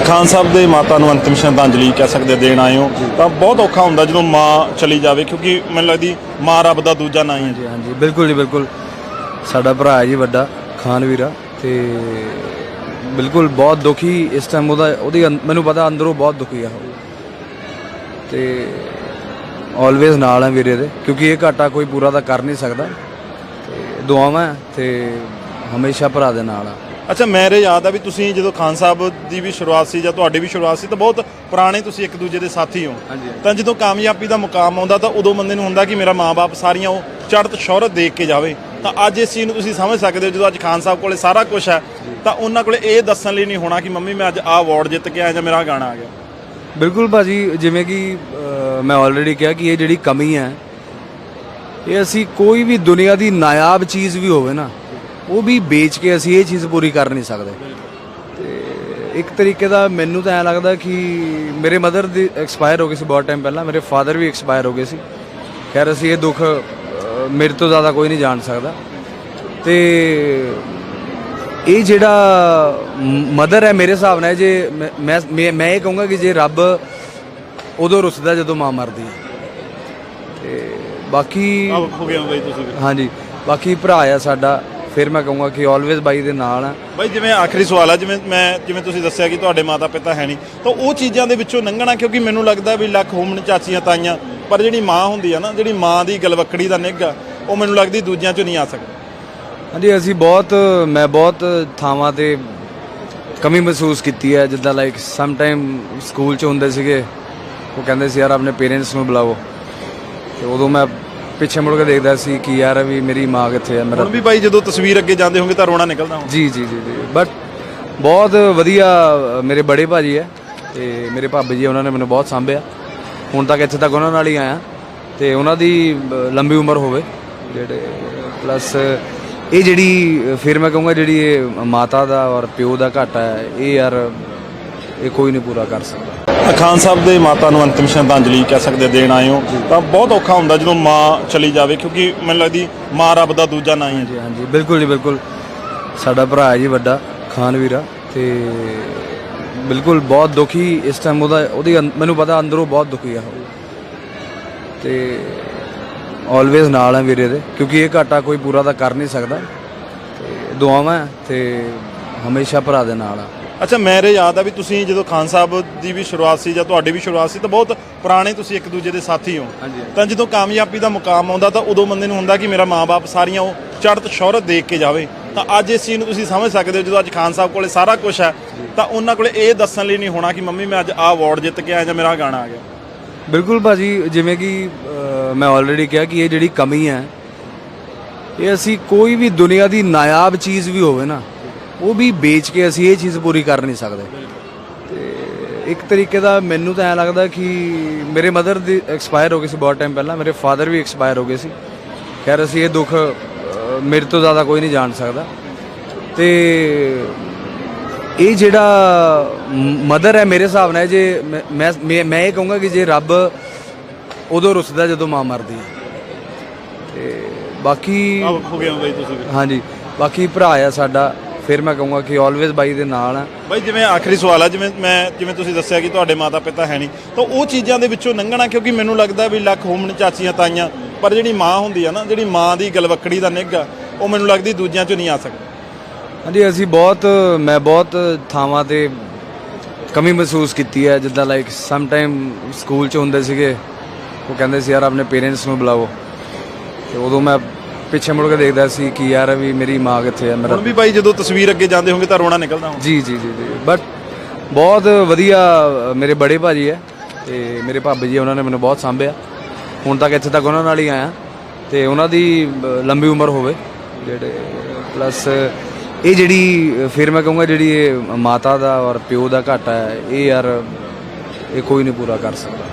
ਖਾਨ ਸਾਹਿਬ ਦੇ ਮਾਤਾ ਨੂੰ ਅੰਤਿਮ ਸ਼ਰਧਾਂਜਲੀ ਕਹਿ ਸਕਦੇ ਦੇਣ ਆਏ ਹੋ। ਤਾਂ ਬਹੁਤ ਔਖਾ ਹੁੰਦਾ ਜਦੋਂ ਮਾਂ ਚਲੀ ਜਾਵੇ, ਕਿਉਂਕਿ ਮੈਨੂੰ ਲੱਗਦੀ ਮਾਂ ਰੱਬ ਦਾ ਦੂਜਾ ਨਾਂ ਹੀ ਹੈ। ਜੀ ਹਾਂਜੀ, ਬਿਲਕੁਲ ਜੀ, ਬਿਲਕੁਲ। ਸਾਡਾ ਭਰਾ ਹੈ ਜੀ ਵੱਡਾ, ਖਾਨ ਵੀਰਾ, ਤੇ ਬਿਲਕੁਲ ਬਹੁਤ ਦੁਖੀ ਇਸ ਟਾਈਮ ਉਹਦਾ, ਉਹਦੀ ਅੰ- ਮੈਨੂੰ ਪਤਾ ਅੰਦਰੋਂ ਬਹੁਤ ਦੁਖੀ ਆ ਉਹ। ਤੇ ਆਲਵੇਜ਼ ਨਾਲ ਹੈ ਵੀਰੇ ਦੇ, ਕਿਉਂਕਿ ਇਹ ਘਾਟਾ ਕੋਈ ਪੂਰਾ ਤਾਂ ਕਰ ਨਹੀਂ ਸਕਦਾ। ਤੇ ਦੁਆਵਾਂ ਹੈ, ਤੇ ਹਮੇਸ਼ਾ ਭਰਾ ਦੇ ਨਾਲ ਆ। ਅੱਛਾ ਮੇਰੇ ਯਾਦ ਆ ਵੀ ਤੁਸੀਂ ਜਦੋਂ ਖਾਨ ਸਾਹਿਬ ਦੀ ਵੀ ਸ਼ੁਰੂਆਤ ਸੀ ਜਾਂ ਤੁਹਾਡੀ ਵੀ ਸ਼ੁਰੂਆਤ ਸੀ ਤਾਂ ਬਹੁਤ ਪੁਰਾਣੇ ਤੁਸੀਂ ਇੱਕ ਦੂਜੇ ਦੇ ਸਾਥੀ ਹੋ। ਹਾਂਜੀ। ਤਾਂ ਜਦੋਂ ਕਾਮਯਾਬੀ ਦਾ ਮੁਕਾਮ ਆਉਂਦਾ ਤਾਂ ਉਦੋਂ ਬੰਦੇ ਨੂੰ ਹੁੰਦਾ ਕਿ ਮੇਰਾ ਮਾਪੇ ਸਾਰੀਆਂ ਉਹ ਚੜ੍ਹਤ ਸ਼ੌਹਰਤ ਦੇਖ ਕੇ ਜਾਵੇ। ਤਾਂ ਅੱਜ ਇਸ ਚੀਜ਼ ਨੂੰ ਤੁਸੀਂ ਸਮਝ ਸਕਦੇ ਹੋ ਜਦੋਂ ਅੱਜ ਖਾਨ ਸਾਹਿਬ ਕੋਲੇ ਸਾਰਾ ਕੁਝ ਹੈ ਤਾਂ ਉਹਨਾਂ ਕੋਲੇ ਇਹ ਦੱਸਣ ਲਈ ਨਹੀਂ ਹੋਣਾ ਕਿ ਮੰਮੀ ਮੈਂ ਅੱਜ ਆਹ ਅਵਾਰਡ ਜਿੱਤ ਕੇ ਆਇਆ ਜਾਂ ਮੇਰਾ ਆਹ ਗਾਣਾ ਆ ਗਿਆ। ਬਿਲਕੁਲ ਭਾਜੀ ਜਿਵੇਂ ਕਿ ਅਹ, ਮੈਂ ਆਲਰੇਡੀ ਕਿਹਾ ਕਿ ਇਹ ਜਿਹੜੀ ਕਮੀ ਹੈ ਇਹ ਅਸੀਂ ਕੋਈ ਵੀ ਦੁਨੀਆ ਦੀ ਨਾਇਆਬ ਚੀਜ਼ ਵੀ ਹੋਵੇ ਨਾ ਉਹ ਵੀ ਵੇਚ ਕੇ ਅਸੀਂ ਇਹ ਚੀਜ਼ ਪੂਰੀ ਕਰ ਨਹੀਂ ਸਕਦੇ। ਤੇ ਇੱਕ ਤਰੀਕੇ ਦਾ ਮੈਨੂੰ ਤਾਂ ਐ ਲੱਗਦਾ ਕਿ ਮੇਰੇ ਮਦਰ ਦੀ ਐਕਸਪਾਇਰ ਹੋ ਗਈ ਸੀ ਬਹੁਤ ਟਾਈਮ ਪਹਿਲਾਂ ਮੇਰੇ ਫਾਦਰ ਵੀ ਐਕਸਪਾਇਰ ਹੋ ਗਏ ਸੀ। ਖੈਰ ਅਸੀਂ ਇਹ ਦੁੱਖ ਮੇਰੇ ਤੋਂ ਜ਼ਿਆਦਾ ਕੋਈ ਨਹੀਂ ਜਾਣ ਸਕਦਾ। ਤੇ ਇਹ ਜਿਹੜਾ ਮਦਰ ਹੈ ਮੇਰੇ ਹਿਸਾਬ ਨਾਲ ਜੇ ਮੈਂ- ਮੈਂ ਇਹ ਕਹੂੰਗਾ ਕਿ ਜੇ ਰੱਬ ਉਦੋਂ ਰੁੱਸਦਾ ਜਦੋਂ ਮਾਂ ਮਰਦੀ ਹੈ। ਤੇ ਬਾਕੀ ਆਹ ਹੋ ਗਿਆ ਬਾਈ ਤੁਸੀਂ ਵੀ। ਹਾਂਜੀ ਬਾਕੀ ਭਰਾ ਆ ਸਾਡਾ। ਫਿਰ ਮੈਂ ਕਹੂੰਗਾ ਕਿ ਆਲਵੇਜ਼ ਬਾਈ ਦੇ ਨਾਲ ਆ। ਬਾਈ ਜਿਵੇਂ ਆਖਰੀ ਸਵਾਲ ਆ ਜਿਵੇਂ ਮੈਂ ਜਿਵੇਂ ਤੁਸੀਂ ਦੱਸਿਆ ਕਿ ਤੁਹਾਡੇ ਮਾਤਾ ਪਿਤਾ ਹੈ ਨਹੀਂ ਤਾਂ ਉਹ ਚੀਜ਼ਾਂ ਦੇ ਵਿੱਚੋਂ ਲੰਘਣਾ ਕਿਉਂਕਿ ਮੈਨੂੰ ਲੱਗਦਾ ਵੀ ਲੱਖ ਹੋਮਣ ਚਾਚੀਆਂ ਤਾਈਆਂ ਪਰ ਜਿਹੜੀ ਮਾਂ ਹੁੰਦੀ ਆ ਨਾ ਜਿਹੜੀ ਮਾਂ ਦੀ ਗਲਵੱਕੜੀ ਦਾ ਨਿੱਘ ਆ ਉਹ ਮੈਨੂੰ ਲੱਗਦੀ ਦੂਜਿਆਂ ਚੋਂ ਨਹੀਂ ਆ ਸਕਦੀ। ਹਾਂਜੀ ਅਸੀਂ ਬਹੁਤ ਮੈਂ ਬਹੁਤ ਥਾਵਾਂ ਤੇ ਕਮੀ ਮਹਿਸੂਸ ਕੀਤੀ ਹੈ ਜਿੱਦਾਂ ਲਾਈਕ ਸਮ ਟਾਈਮ ਸਕੂਲ ਚ ਹੁੰਦੇ ਸੀਗੇ ਉਹ ਕਹਿੰਦੇ ਸੀ ਯਾਰ ਆਪਣੇ ਪੇਰੈਂਟਸ ਨੂੰ ਬੁਲਾਓ। ਤੇ ਉਦੋਂ ਮੈਂ ਪਿੱਛੇ ਮੁੜ ਕੇ ਦੇਖਦਾ ਸੀ ਕਿ ਯਾਰ ਵੀ ਮੇਰੀ ਮਾਂ ਕਿੱਥੇ ਹੈ ਮੇਰਾ ਹੁਣ ਵੀ ਬਾਈ ਜਦੋਂ ਤਸਵੀਰ ਅੱਗੇ ਜਾਂਦੇ ਹੋਗੇ ਤਾਂ ਰੋਣਾ ਨਿਕਲਦਾ ਹੁਣ। ਜੀ ਜੀ ਜੀ ਜੀ। ਬਟ ਬਹੁਤ ਵਧੀਆ ਮੇਰੇ ਬੜੇ ਭਾਜੀ ਹੈ ਤੇ ਮੇਰੇ ਭਾਬੀ ਜੀ ਉਹਨਾਂ ਨੇ ਮੈਨੂੰ ਬਹੁਤ ਸਾਂਭਿਆ। ਹੁਣ ਤੱਕ ਇੱਥੇ ਤੱਕ ਉਹਨਾਂ ਨਾਲ ਹੀ ਆਇਆ ਤੇ ਉਹਨਾਂ ਦੀ ਲੰਬੀ ਉਮਰ ਹੋਵੇ। ਜਿਹੜੇ ਪਲੱਸ ਇਹ ਜਿਹੜੀ ਫਿਰ ਮੈਂ ਕਹੂੰਗਾ ਜਿਹੜੀ ਇਹ ਮਾਤਾ ਦਾ ਔਰ ਪਿਓ ਦਾ ਘਾਟਾ ਹੈ ਇਹ ਯਾਰ ਇਹ ਕੋਈ ਨਹੀਂ ਪੂਰਾ ਕਰ ਸਕਦਾ। ਖਾਨ ਸਾਹਿਬ ਦੇ ਮਾਤਾ ਨੂੰ ਅੰਤਿਮ ਸ਼ਰਧਾਂਜਲੀ ਕਹਿ ਸਕਦੇ ਦੇਣ ਆਏ ਹੋ। ਤਾਂ ਬਹੁਤ ਔਖਾ ਹੁੰਦਾ ਜਦੋਂ ਮਾਂ ਚਲੀ ਜਾਵੇ, ਕਿਉਂਕਿ ਮੈਨੂੰ ਲੱਗਦੀ ਮਾਂ ਰੱਬ ਦਾ ਦੂਜਾ ਨਾਂ ਹੀ ਹੈ। ਜੀ ਹਾਂਜੀ, ਬਿਲਕੁਲ ਜੀ, ਬਿਲਕੁਲ। ਸਾਡਾ ਭਰਾ ਹੈ ਜੀ ਵੱਡਾ, ਖਾਨ ਵੀਰਾ, ਤੇ ਬਿਲਕੁਲ ਬਹੁਤ ਦੁਖੀ ਇਸ ਟਾਈਮ ਉਹਦਾ, ਉਹਦੀ ਅੰ- ਮੈਨੂੰ ਪਤਾ ਅੰਦਰੋਂ ਬਹੁਤ ਦੁਖੀ ਆ ਉਹ। ਤੇ ਆਲਵੇਜ਼ ਨਾਲ ਹੈ ਵੀਰੇ ਦੇ, ਕਿਉਂਕਿ ਇਹ ਘਾਟਾ ਕੋਈ ਪੂਰਾ ਤਾਂ ਕਰ ਨਹੀਂ ਸਕਦਾ। ਤੇ ਦੁਆਵਾਂ ਹੈ ਤੇ ਹਮੇਸ਼ਾ ਭਰਾ ਦੇ ਨਾਲ ਆ। ਅੱਛਾ ਮੇਰੇ ਯਾਦ ਆ ਵੀ ਤੁਸੀਂ ਜਦੋਂ ਖਾਨ ਸਾਹਿਬ ਦੀ ਵੀ ਸ਼ੁਰੂਆਤ ਸੀ ਜਾਂ ਤੁਹਾਡੀ ਵੀ ਸ਼ੁਰੂਆਤ ਸੀ ਤਾਂ ਬਹੁਤ ਪੁਰਾਣੇ ਤੁਸੀਂ ਇੱਕ ਦੂਜੇ ਦੇ ਸਾਥੀ ਹੋ। ਤਾਂ ਜਦੋਂ ਕਾਮਯਾਬੀ ਦਾ ਮੁਕਾਮ ਆਉਂਦਾ ਤਾਂ ਉਦੋਂ ਬੰਦੇ ਨੂੰ ਹੁੰਦਾ ਕਿ ਮੇਰਾ ਮਾਪੇ ਸਾਰੀਆਂ ਉਹ ਚੜ੍ਹਤ ਸ਼ੌਹਰਤ ਦੇਖ ਕੇ ਜਾਵੇ। ਤਾਂ ਅੱਜ ਇਸ ਚੀਜ਼ ਨੂੰ ਤੁਸੀਂ ਸਮਝ ਸਕਦੇ ਹੋ ਜਦੋਂ ਅੱਜ ਖਾਨ ਸਾਹਿਬ ਕੋਲੇ ਸਾਰਾ ਕੁਝ ਹੈ ਤਾਂ ਉਹਨਾਂ ਕੋਲੇ ਇਹ ਦੱਸਣ ਲਈ ਨਹੀਂ ਹੋਣਾ ਕਿ ਮੰਮੀ ਮੈਂ ਅੱਜ ਆਹ ਅਵਾਰਡ ਜਿੱਤ ਕੇ ਆਇਆ ਜਾਂ ਮੇਰਾ ਗਾਣਾ ਆ ਗਿਆ। ਬਿਲਕੁਲ ਭਾਜੀ ਜਿਵੇਂ ਕਿ ਮੈਂ ਆਲਰੇਡੀ ਕਿਹਾ ਕਿ ਇਹ ਜਿਹੜੀ ਕਮੀ ਹੈ ਇਹ ਅਸੀਂ ਕੋਈ ਵੀ ਦੁਨੀਆ ਦੀ ਨਾਇਆਬ ਚੀਜ਼ ਵੀ ਹੋਵੇ ਨਾ ਉਹ ਵੀ ਵੇਚ ਕੇ ਅਸੀਂ ਇਹ ਚੀਜ਼ ਪੂਰੀ ਕਰ ਨਹੀਂ ਸਕਦੇ। ਤੇ ਇੱਕ ਤਰੀਕੇ ਦਾ ਮੈਨੂੰ ਤਾਂ ਐ ਲੱਗਦਾ ਕਿ ਮੇਰੇ ਮਦਰ ਦੀ ਐਕਸਪਾਇਰ ਹੋ ਗਈ ਸੀ ਬਹੁਤ ਟਾਈਮ ਪਹਿਲਾਂ ਮੇਰੇ ਫਾਦਰ ਵੀ ਐਕਸਪਾਇਰ ਹੋ ਗਏ ਸੀ। ਖੈਰ ਅਸੀਂ ਇਹ ਦੁੱਖ ਮੇਰੇ ਤੋਂ ਜ਼ਿਆਦਾ ਕੋਈ ਨਹੀਂ ਜਾਣ ਸਕਦਾ। ਤੇ ਇਹ ਜਿਹੜਾ ਮਦਰ ਹੈ ਮੇਰੇ ਹਿਸਾਬ ਨਾਲ ਜੇ ਮੈਂ- ਮੈਂ ਇਹ ਕਹੂੰਗਾ ਕਿ ਜੇ ਰੱਬ ਉਦੋਂ ਰੁੱਸਦਾ ਜਦੋਂ ਮਾਂ ਮਰਦੀ ਹੈ। ਤੇ ਬਾਕੀ ਆਹ ਹੋ ਗਿਆ ਬਾਈ ਤੁਸੀਂ। ਵੀ। ਹਾਂਜੀ ਬਾਕੀ ਭਰਾ ਆ ਸਾਡਾ। ਫਿਰ ਮੈਂ ਕਹੂੰਗਾ ਕਿ ਆਲਵੇਜ਼ ਬਾਈ ਦੇ ਨਾਲ ਆ। ਬਾਈ ਜਿਵੇਂ ਆਖਰੀ ਸਵਾਲ ਆ ਜਿਵੇਂ ਮੈਂ ਜਿਵੇਂ ਤੁਸੀਂ ਦੱਸਿਆ ਕਿ ਤੁਹਾਡੇ ਮਾਤਾ ਪਿਤਾ ਹੈ ਨਹੀਂ ਤਾਂ ਉਹ ਚੀਜ਼ਾਂ ਦੇ ਵਿੱਚੋਂ ਲੰਘਣਾ ਕਿਉਂਕਿ ਮੈਨੂੰ ਲੱਗਦਾ ਵੀ ਲੱਖ ਹੋਮਣ ਚਾਚੀਆਂ ਤਾਈਆਂ ਪਰ ਜਿਹੜੀ ਮਾਂ ਹੁੰਦੀ ਆ ਨਾ ਜਿਹੜੀ ਮਾਂ ਦੀ ਗਲਵੱਕੜੀ ਦਾ ਨਿੱਘ ਆ ਉਹ ਮੈਨੂੰ ਲੱਗਦੀ ਦੂਜਿਆਂ ਚੋਂ ਨਹੀਂ ਆ ਸਕਦੀ। ਹਾਂਜੀ ਅਸੀਂ ਬਹੁਤ ਮੈਂ ਬਹੁਤ ਥਾਵਾਂ ਤੇ ਕਮੀ ਮਹਿਸੂਸ ਕੀਤੀ ਹੈ ਜਿੱਦਾਂ ਲਾਈਕ ਸਮ ਟਾਈਮ ਸਕੂਲ ਚ ਹੁੰਦੇ ਸੀਗੇ ਉਹ ਕਹਿੰਦੇ ਸੀ ਯਾਰ ਆਪਣੇ ਪੇਰੈਂਟਸ ਨੂੰ ਬੁਲਾਓ। ਤੇ ਉਦੋਂ ਮੈਂ ਪਿੱਛੇ ਮੁੜ ਕੇ ਦੇਖਦਾ ਸੀ ਕਿ ਯਾਰ ਵੀ ਮੇਰੀ ਮਾਂ ਕਿੱਥੇ ਹੈ ਮੇਰਾ ਹੁਣ ਵੀ ਬਾਈ ਜਦੋਂ ਤਸਵੀਰ ਅੱਗੇ ਜਾਂਦੇ ਹੋਗੇ ਤਾਂ ਰੋਣਾ ਨਿਕਲਦਾ ਹੁਣ। ਜੀ ਜੀ ਜੀ ਜੀ। ਬਟ ਬਹੁਤ ਵਧੀਆ ਮੇਰੇ ਬੜੇ ਭਾਜੀ ਹੈ ਤੇ ਮੇਰੇ ਭਾਬੀ ਜੀ ਉਹਨਾਂ ਨੇ ਮੈਨੂੰ ਬਹੁਤ ਸਾਂਭਿਆ। ਹੁਣ ਤੱਕ ਇੱਥੇ ਤੱਕ ਉਹਨਾਂ ਨਾਲ ਹੀ ਆਇਆ ਤੇ ਉਹਨਾਂ ਦੀ ਲੰਬੀ ਉਮਰ ਹੋਵੇ ਜਿਹੜੇ ਪਲੱਸ ਇਹ ਜਿਹੜੀ ਫਿਰ ਮੈਂ ਕਹੂੰਗਾ ਜਿਹੜੀ ਇਹ ਮਾਤਾ ਦਾ ਔਰ ਪਿਓ ਦਾ ਘਾਟਾ ਹੈ ਇਹ ਯਾਰ ਇਹ ਕੋਈ ਨਹੀਂ ਪੂਰਾ ਕਰ ਸਕਦਾ।